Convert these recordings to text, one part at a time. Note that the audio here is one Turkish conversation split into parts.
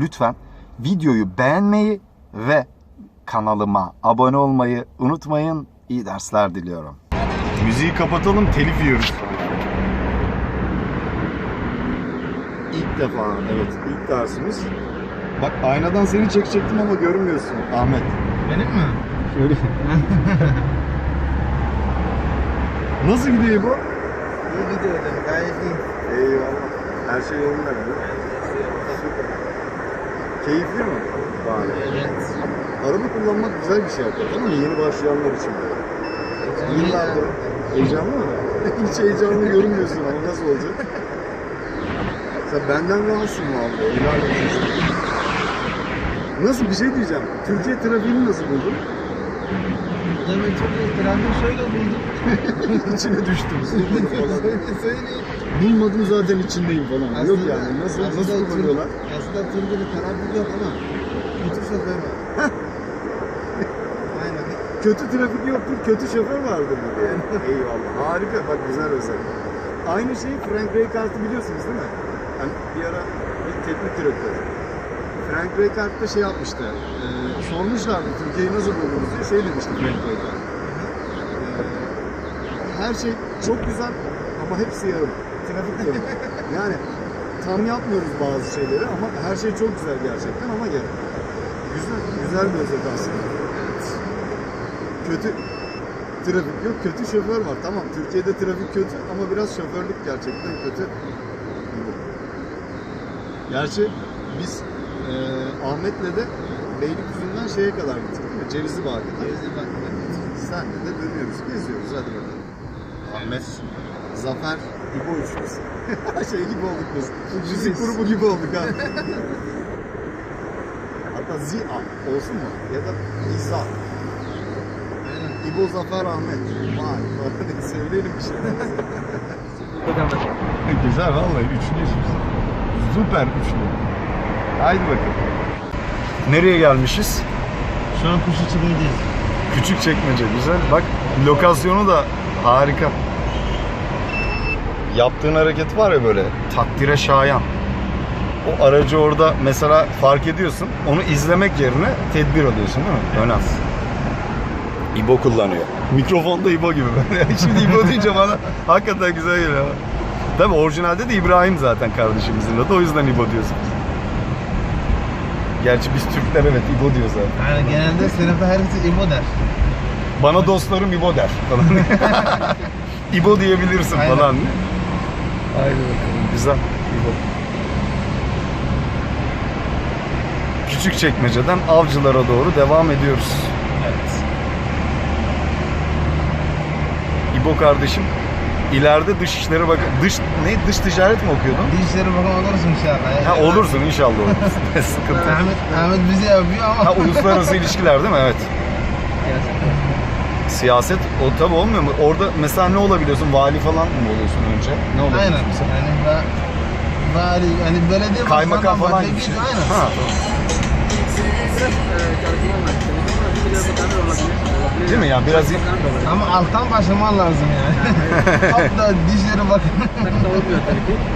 lütfen videoyu beğenmeyi ve kanalıma abone olmayı unutmayın. İyi dersler diliyorum. Müziği kapatalım telif yiyoruz. İlk defa evet ilk dersimiz. Bak aynadan seni çekecektim ama görmüyorsun Ahmet. Benim mi? Öyle. Nasıl gidiyor bu? İyi gidiyor gayet iyi. Eyvallah. Her şey yolunda mı? Süper. Keyifli mi? Bari. Evet. Araba kullanmak güzel bir şey hakikaten ama yeni başlayanlar için böyle. Yıllardır. Heyecanlı mı? Hiç heyecanlı görünmüyorsun ama nasıl olacak? Sen benden rahatsın vallahi. Helal olsun. Nasıl bir şey diyeceğim. Türkiye trafiğini nasıl buldun? Demek çok. Trafik şöyle buldum. İçine düştüm. Söyleyeyim. Bulmadım zaten içindeyim falan. Yok Aslında- yani. Nasıl, aslında nasıl Tur- kullanıyorlar? Aslında Turgut'un trafik yok ama kötü şoför var. Aynen. Kötü trafik yoktur, kötü şoför vardır bu diye. Eyvallah. Harika. Bak güzel özel. Aynı şeyi Frank Rijkaard'ı biliyorsunuz değil mi? Yani bir ara bir teknik direktör. Frank Rijkaard da şey yapmıştı. E, sormuşlardı Türkiye'yi nasıl buldunuz diye şey demişti Frank Rijkaard. E, her şey çok güzel ama hepsi yarım. Trafik yarım. Yani tam yapmıyoruz bazı şeyleri ama her şey çok güzel gerçekten ama yarım. Güzel, güzel bir özet aslında. Kötü trafik yok, kötü şoför var. Tamam Türkiye'de trafik kötü ama biraz şoförlük gerçekten kötü. Gerçi biz e, Ahmet'le de Beylikdüzü'nden şeye kadar gittik değil mi? Cevizli Bağ'a kadar. Cevizli bak. Senle de dönüyoruz, geziyoruz. Hadi bakalım. Ahmet, Zafer, İbo üçlüsü. şey gibi olduk biz. Müzik grubu gibi olduk ha. Hatta Zia olsun mu? Ya da İza. Aynen. İbo Zafer Ahmet. Vay vay söyleyelim bir şey. Güzel vallahi biz. Süper üçlü. Haydi bakalım. Nereye gelmişiz? Şu an kuşu çıkmayacağız. Küçük çekmece güzel. Bak lokasyonu da harika. Yaptığın hareket var ya böyle takdire şayan. O aracı orada mesela fark ediyorsun. Onu izlemek yerine tedbir alıyorsun değil mi? Önemli. İbo kullanıyor. Mikrofonda İbo gibi. Şimdi İbo deyince bana hakikaten güzel geliyor. Tabii orijinalde de İbrahim zaten kardeşimizin adı. O yüzden İbo diyorsun. Gerçi biz Türkler evet İbo diyor zaten. Yani genelde sınıfta herkes İbo der. Bana dostlarım İbo der falan. İbo diyebilirsin Aynen. falan. Haydi bakalım. Güzel. İbo. Küçük çekmeceden avcılara doğru devam ediyoruz. Evet. İbo kardeşim ileride Dışişleri Bakan dış ne dış ticaret mi okuyordun? Dişleri bakan olursun inşallah. Ha olursun inşallah olursun. Sıkıntı. yok. Ahmet, Ahmet bizi yapıyor ama. Ha uluslararası ilişkiler değil mi? Evet. Siyaset o tabi olmuyor mu? Orada mesela ne olabiliyorsun? Vali falan mı oluyorsun önce? Ne oluyorsun Aynen. mesela? Yani va vali, hani belediye Kaymakam başkanından falan gibi şey. Aynen. Ha. Değil mi ya? Biraz Ama alttan başlaman lazım yani. Hatta dişleri bakın.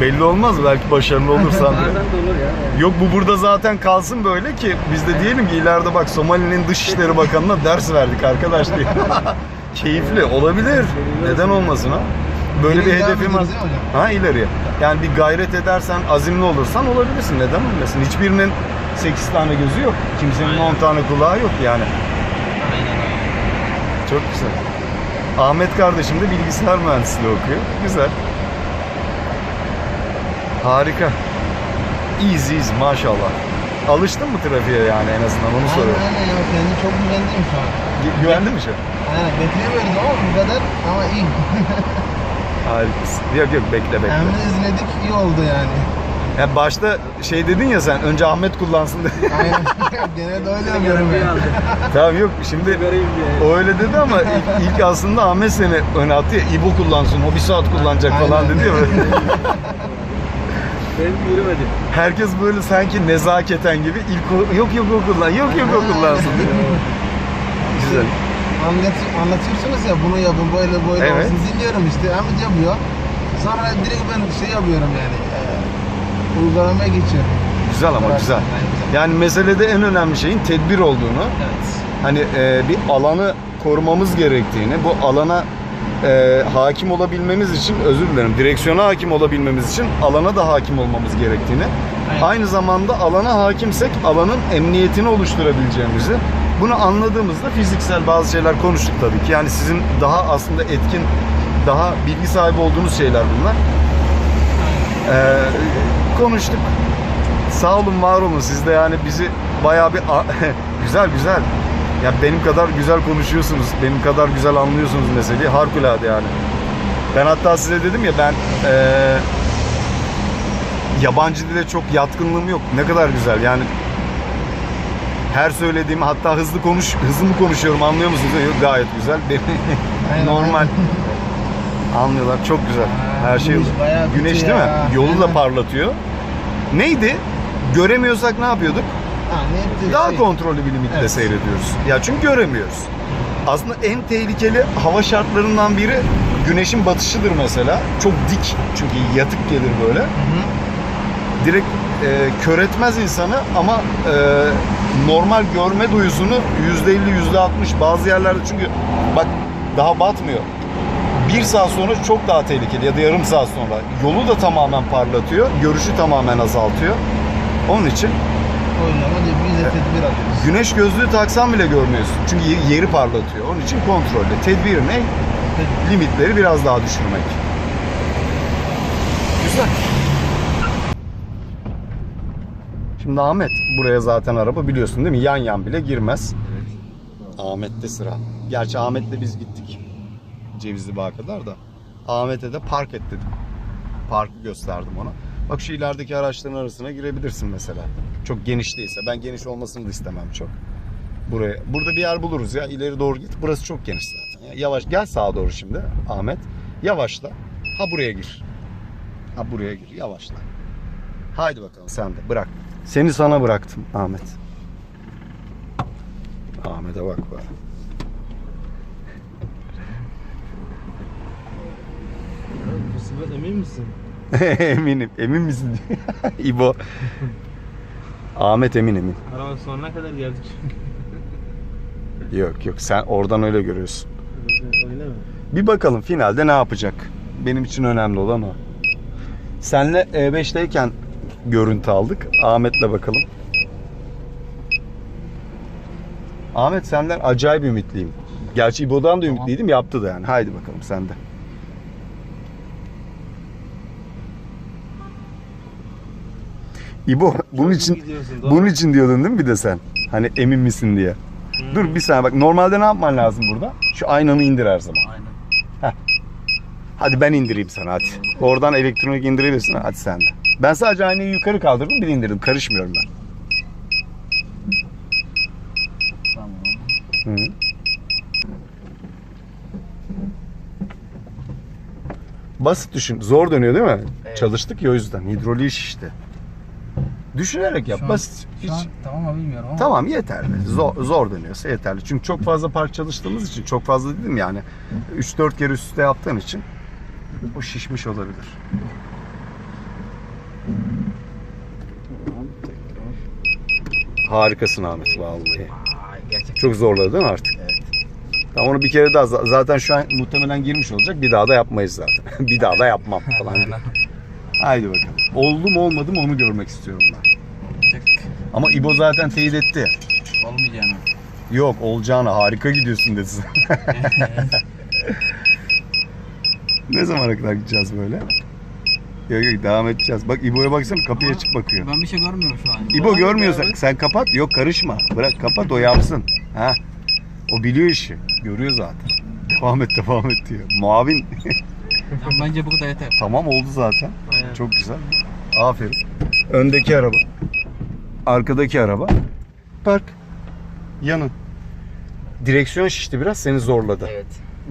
belli olmaz belki başarılı olursan. Yok bu burada zaten kalsın böyle ki biz de diyelim ki ileride bak Somali'nin Dışişleri Bakanı'na ders verdik arkadaş diye. Keyifli olabilir. Neden olmasın ha? Böyle bir hedefim var. Ha ileriye. Yani bir gayret edersen, azimli olursan olabilirsin. Neden olmasın? Hiçbirinin 8 tane gözü yok. Kimsenin 10 tane kulağı yok yani. Çok güzel. Ahmet kardeşim de bilgisayar mühendisliği okuyor. Güzel. Harika. Easy easy maşallah. Alıştın mı trafiğe yani en azından onu Aynen soruyorum. aynen ya. Kendi çok güvendiyim şu an. Gü- Güvendin mi şu an? Aynen beklemiyoruz ama bu kadar ama iyi. Harikasın. Yok yok bekle bekle. Hem de izledik iyi oldu yani. Ya başta şey dedin ya sen önce Ahmet kullansın dedi. Aynen. Genelde öyle yapıyorum yani. tamam yok şimdi o öyle dedi ama ilk, ilk aslında Ahmet seni öne attı ya İbo kullansın o bir saat kullanacak falan Aynen. dedi ya. böyle. Ben yürümedim. Herkes böyle sanki nezaketen gibi ilk yok yok o kullan yok yok o kullansın diyor. Güzel. Anlat, anlatıyorsunuz ya bunu yapın böyle böyle Evet. olsun dinliyorum işte Ahmet yapıyor. Sonra direkt ben şey yapıyorum yani. Uygulamaya geçiyorum. güzel ama güzel. Yani meselede en önemli şeyin tedbir olduğunu, Evet. hani e, bir alanı korumamız gerektiğini, bu alana e, hakim olabilmemiz için, özür dilerim, direksiyona hakim olabilmemiz için alana da hakim olmamız gerektiğini, Aynen. aynı zamanda alana hakimsek alanın emniyetini oluşturabileceğimizi, bunu anladığımızda fiziksel bazı şeyler konuştuk tabii ki. Yani sizin daha aslında etkin, daha bilgi sahibi olduğunuz şeyler bunlar. Ee, konuştuk. Sağ olun, var olun. Siz de yani bizi bayağı bir güzel güzel. Ya benim kadar güzel konuşuyorsunuz. Benim kadar güzel anlıyorsunuz meseleyi. Harikulade yani. Ben hatta size dedim ya ben eee, yabancı dile çok yatkınlığım yok. Ne kadar güzel yani. Her söylediğimi hatta hızlı konuş hızlı mı konuşuyorum anlıyor musunuz? Yok gayet güzel. Normal anlıyorlar. Çok güzel. Her şey güneş güneş değil mi? Yolu da parlatıyor. Neydi? Göremiyorsak ne yapıyorduk? Ha, ne Daha şey- kontrollü bir limitle Evet. seyrediyoruz. Ya çünkü göremiyoruz. Aslında en tehlikeli hava şartlarından biri güneşin batışıdır mesela. Çok dik çünkü yatık gelir böyle. Hı hı. Direkt e, kör etmez insanı ama e, normal görme duyusunu %50 %60 bazı yerlerde çünkü bak daha batmıyor. Bir saat sonra çok daha tehlikeli ya da yarım saat sonra. Yolu da tamamen parlatıyor. Görüşü tamamen azaltıyor. Onun için biz de tedbir alıyoruz. Güneş gözlüğü taksan bile görmüyorsun. Çünkü ye- yeri parlatıyor. Onun için kontrollü. Tedbir ne? Limitleri biraz daha düşürmek. Güzel. Şimdi Ahmet buraya zaten araba biliyorsun değil mi? Yan yan bile girmez. Ahmet'te sıra. Gerçi Ahmet'le biz gittik. Cevizli Bağ'a kadar da. Ahmet'e de park et dedim. Parkı gösterdim ona. Bak şu ilerideki araçların arasına girebilirsin mesela. Çok geniş değilse. Ben geniş olmasını da istemem çok. Buraya. Burada bir yer buluruz ya. İleri doğru git. Burası çok geniş zaten. Ya. Yavaş. Gel sağa doğru şimdi Ahmet. Yavaşla. Ha buraya gir. Ha buraya gir. Yavaşla. Haydi bakalım sen de bırak. Seni sana bıraktım Ahmet. Ahmet'e bak bak. Sefer emin misin? eminim. Emin misin? İbo. Ahmet emin emin. Araba sonuna kadar geldik çünkü. Yok yok sen oradan öyle görüyorsun. Öyle mi? Bir bakalım finalde ne yapacak. Benim için önemli olan o. Senle E5'teyken görüntü aldık. Ahmet'le bakalım. Ahmet senden acayip ümitliyim. Gerçi İbo'dan da ümitliydim. Yaptı da yani. Haydi bakalım sen İbo bunun için gidiyorsun, doğru. bunun için diyordun değil mi bir de sen? Hani emin misin diye. Hı. Dur bir saniye bak normalde ne yapman lazım burada? Şu aynanı indir her zaman. Aynen. Hadi ben indireyim sana hadi. Oradan elektronik indirebilirsin hadi sen de. Ben sadece aynayı yukarı kaldırdım bir indirdim. Karışmıyorum ben. Tamam. Hı. Basit düşün. Zor dönüyor değil mi? Evet. Çalıştık ya o yüzden. Hidroliği şişti. Düşünerek yap. Şu an- Basit. Hiç... Şu an tamam mı bilmiyorum ama. Tamam yeterli. Zor, zor dönüyorsa yeterli. Çünkü çok fazla park çalıştığımız için çok fazla dedim yani 3-4 kere üst üste yaptığın için o şişmiş olabilir. Harikasın Ahmet vallahi. Ay, gerçekten. Çok zorladı değil mi artık? Evet. Tamam onu bir kere daha za- zaten şu an muhtemelen girmiş olacak. Bir daha da yapmayız zaten. bir daha da yapmam falan. diye. Haydi bakalım. Oldu mu olmadı mı onu görmek istiyorum ben. Çık. Ama İbo zaten teyit etti. Olmayacağını. Yok olacağına harika gidiyorsun dedi. ne zamana kadar gideceğiz böyle? Yok yok devam edeceğiz. Bak İbo'ya baksana kapıya Ama açık bakıyor. Ben bir şey görmüyorum şu an. İbo görmüyorsan sen kapat. Yok karışma. Bırak kapat o yapsın. Ha. O biliyor işi. Görüyor zaten. Devam et devam et diyor. Muavin. Tamam, bence bu kadar yeter. tamam oldu zaten. Aynen. Çok güzel. Aferin. Öndeki araba. Arkadaki araba. Park. Yanın. Direksiyon şişti biraz seni zorladı. Evet.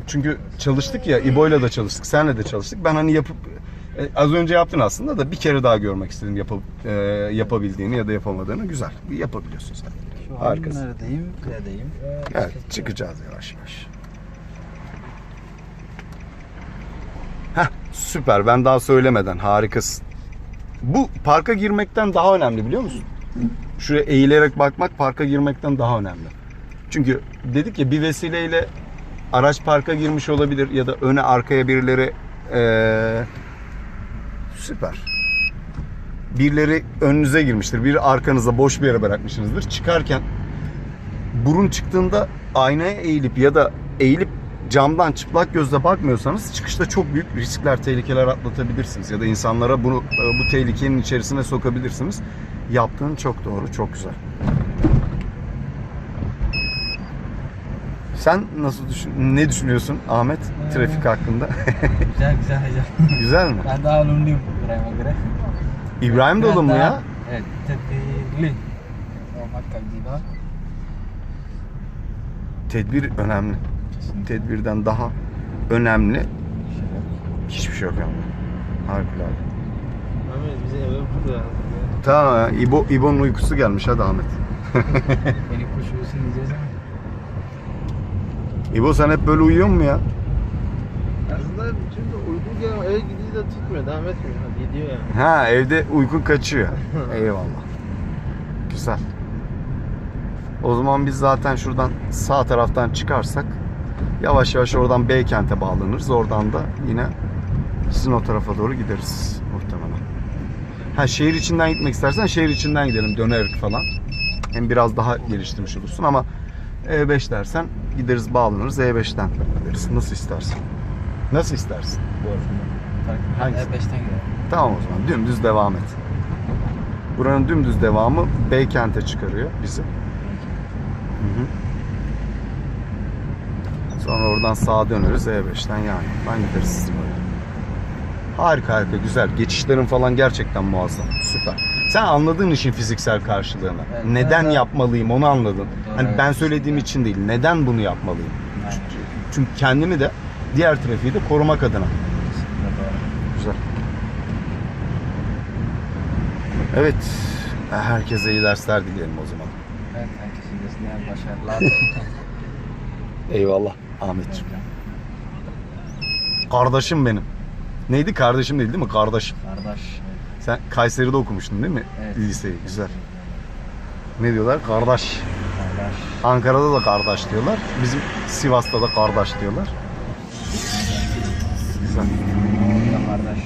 Çünkü çalıştık ya İbo'yla da çalıştık, senle de çalıştık. Ben hani yapıp e, az önce yaptın aslında da bir kere daha görmek istedim yapıp e, yapabildiğini ya da yapamadığını. Güzel. Yapabiliyorsun sen. Şu an Harikasın. neredeyim? Neredeyim? Evet, çıkacağız yavaş yavaş. Heh, süper. Ben daha söylemeden harikasın. Bu parka girmekten daha önemli biliyor musun? Şuraya eğilerek bakmak parka girmekten daha önemli. Çünkü dedik ya bir vesileyle araç parka girmiş olabilir ya da öne arkaya birileri eee, süper. Birileri önünüze girmiştir. Biri arkanıza boş bir yere bırakmışsınızdır. Çıkarken burun çıktığında aynaya eğilip ya da eğilip camdan çıplak gözle bakmıyorsanız çıkışta çok büyük riskler, tehlikeler atlatabilirsiniz. Ya da insanlara bunu bu tehlikenin içerisine sokabilirsiniz. Yaptığın çok doğru, çok güzel. Sen nasıl düşün, ne düşünüyorsun Ahmet trafik hakkında? Güzel güzel güzel. güzel mi? Ben daha alımlıyım İbrahim'e göre. İbrahim de daha- ya? Evet. Tedbirli. Olmak kaydıyla. Tedbir önemli. Tedbirden daha önemli hiçbir şey yok yani. Harikulade. Ahmet bizi eve burada ya. Tamam ya, İbo, İbo'nun uykusu gelmiş hadi Ahmet. Beni kuş uyusun diyeceğiz ama. İbo sen hep böyle uyuyor mu ya? Aslında çünkü uyku geliyor eve gidiyor da tutmuyor devam etmiyor. Hadi gidiyor yani. Ha evde uyku kaçıyor. Eyvallah. Güzel. O zaman biz zaten şuradan sağ taraftan çıkarsak yavaş yavaş oradan Beykent'e bağlanırız. Oradan da yine sizin o tarafa doğru gideriz muhtemelen. Ha şehir içinden gitmek istersen şehir içinden gidelim dönerek falan. Hem biraz daha geliştirmiş olursun ama E5 dersen gideriz bağlanırız E5'ten gideriz. Nasıl istersen. Nasıl istersin? Hangisi? E5'ten gidelim. Tamam o zaman dümdüz devam et. Buranın dümdüz devamı Beykent'e çıkarıyor bizi. Hı hı. Sonra oradan sağa döneriz E5'ten yani. Ben gideriz böyle. Harika harika güzel. Geçişlerin falan gerçekten muazzam. Süper. Sen anladığın işin fiziksel karşılığını. Evet, Neden evet. yapmalıyım onu anladın. Hani ben evet. söylediğim için değil. Neden bunu yapmalıyım? Aynen. Çünkü kendimi de diğer trafiği de korumak adına. Güzel. Evet. Herkese iyi dersler dileyelim o zaman. Evet, herkesin gözüne başarılar. Eyvallah Ahmetciğim. Kardeşim benim. Neydi? Kardeşim değil değil mi? Kardeşim. Kardeş. Sen Kayseri'de okumuştun değil mi? Evet. Liseyi. Güzel. Ne diyorlar? Kardeş. Kardeş. Ankara'da da kardeş diyorlar. Bizim Sivas'ta da kardeş diyorlar. Güzel. Kardeş.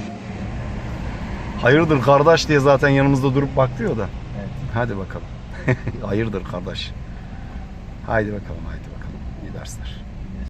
Hayırdır kardeş diye zaten yanımızda durup bakıyor da. Evet. Hadi bakalım. Hayırdır kardeş. Haydi bakalım, haydi bakalım. İyi dersler.